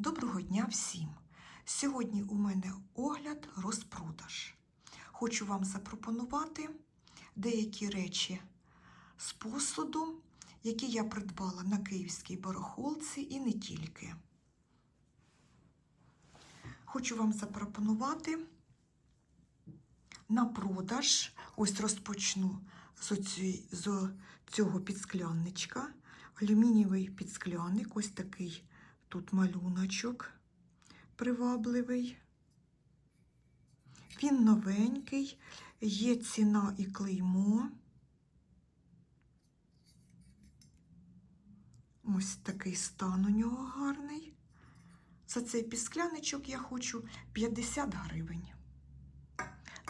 Доброго дня всім! Сьогодні у мене огляд розпродаж. Хочу вам запропонувати деякі речі з посуду, які я придбала на київській барахолці і не тільки. Хочу вам запропонувати на продаж. Ось розпочну з, цього підсклянничка. Алюмінієвий підскляник, ось такий тут малюночок привабливий. Він новенький, є ціна і клеймо. Ось такий стан у нього гарний. За цей піскляничок я хочу 50 гривень.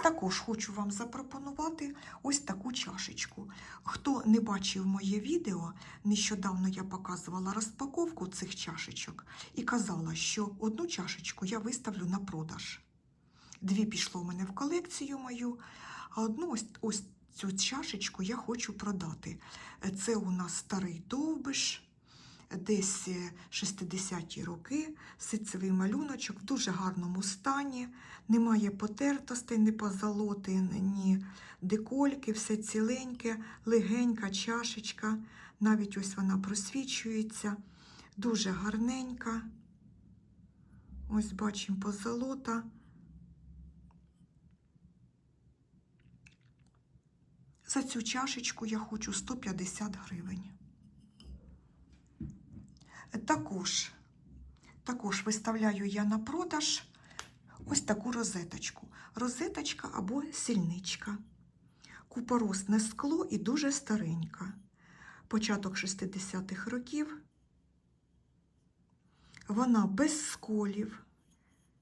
Також хочу вам запропонувати ось таку чашечку. Хто не бачив моє відео, нещодавно я показувала розпаковку цих чашечок і казала, що одну чашечку я виставлю на продаж. Дві пішло в мене в колекцію мою, а одну ось, ось цю чашечку я хочу продати. Це у нас старий довбиш. Десь 60-ті роки, ситцевий малюночок в дуже гарному стані, немає потертостей, ні позолоти, ні декольки, все ціленьке, легенька чашечка, навіть ось вона просвічується, дуже гарненька. Ось бачимо позолота. За цю чашечку я хочу 150 гривень. Також, також виставляю я на продаж ось таку розеточку. Розеточка або сільничка. Купоросне скло і дуже старенька. Початок 60-х років. Вона без сколів.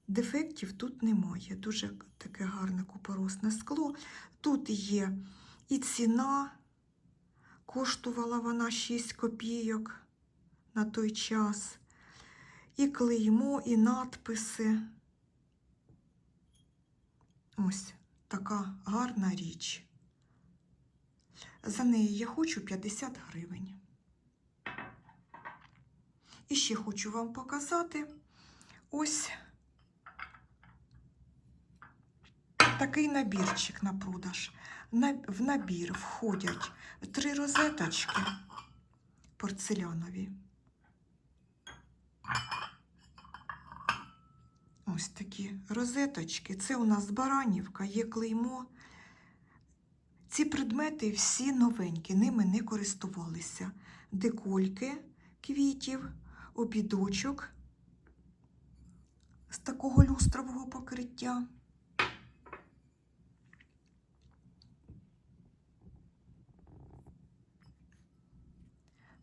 Дефектів тут немає. Дуже таке гарне купоросне скло. Тут є і ціна, коштувала вона 6 копійок на той час, і клеймо, і надписи. Ось така гарна річ. За неї я хочу 50 гривень. І ще хочу вам показати ось такий набірчик на продаж. В набір входять три розеточки порцелянові. Ось такі розеточки. Це у нас баранівка, є клеймо. Ці предмети всі новенькі, ними не користувалися. Декольки квітів, обідочок з такого люстрового покриття.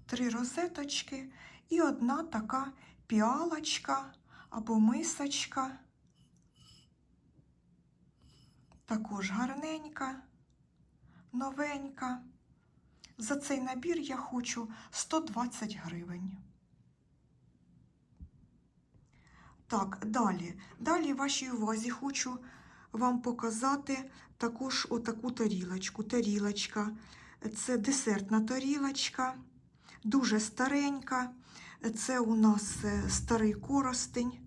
Три розеточки і одна така піалочка або мисочка. Також гарненька, новенька. За цей набір я хочу 120 гривень. Так, далі. Далі вашій увазі хочу вам показати також отаку тарілочку. Тарілочка. Це десертна тарілочка, дуже старенька. Це у нас старий коростень,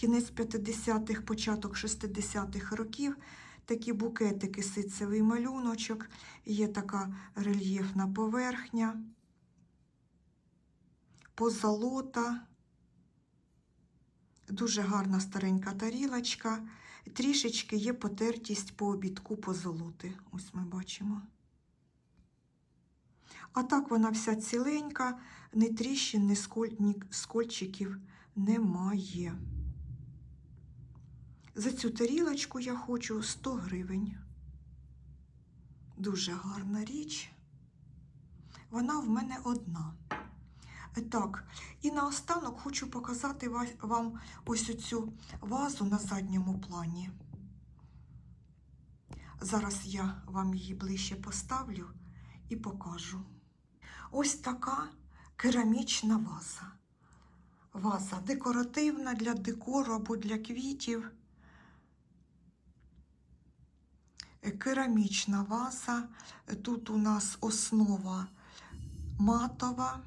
кінець 50-х, початок 60-х років. Такі букетики, ситцевий малюночок, є така рельєфна поверхня, позолота, дуже гарна старенька тарілочка, трішечки є потертість по обідку позолоти. Ось ми бачимо. А так вона вся ціленька, ні тріщин, ні скольчиків немає. За цю тарілочку я хочу 100 гривень. Дуже гарна річ. Вона в мене одна. Так, і наостанок хочу показати вам ось цю вазу на задньому плані. Зараз я вам її ближче поставлю і покажу. Ось така керамічна ваза. Ваза декоративна для декору або для квітів. керамічна ваза. Тут у нас основа матова,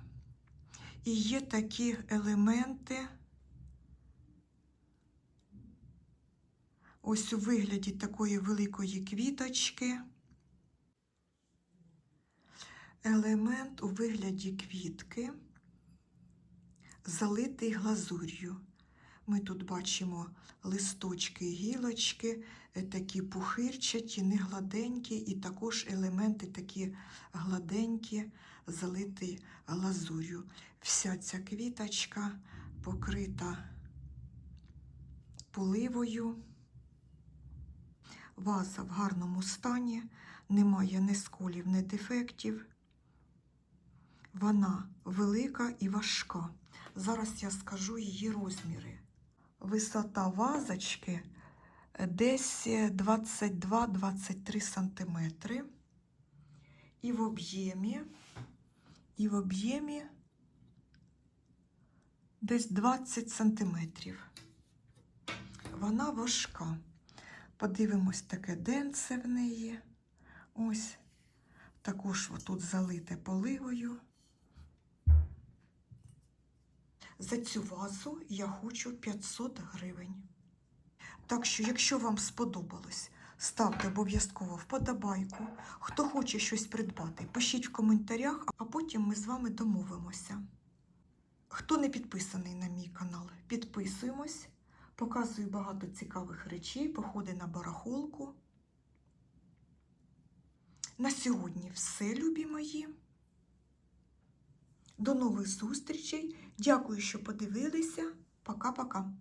і є такі елементи. Ось у вигляді такої великої квіточки. Елемент у вигляді квітки, залитий глазур'ю. Ми тут бачимо листочки, гілочки, е, такі пухирчаті, не гладенькі, і також елементи такі гладенькі, залиті глазур'ю. Вся ця квіточка покрита поливою. Ваза в гарному стані, немає ні сколів, ні дефектів. Вона велика і важка. Зараз я скажу її розміри. Висота вазочки десь 22-23 см. І в об'ємі, і в об'ємі десь 20 см. Вона важка. Подивимось таке денце в неї. Ось. Також тут залите поливою. За цю вазу я хочу 500 гривень. Так що, якщо вам сподобалось, ставте обов'язково вподобайку. Хто хоче щось придбати, пишіть в коментарях, а потім ми з вами домовимося. Хто не підписаний на мій канал, підписуємось. Показую багато цікавих речей, походи на барахолку. На сьогодні все, любі мої. До нових зустрічей. Дякую, що подивилися. Пока-пока.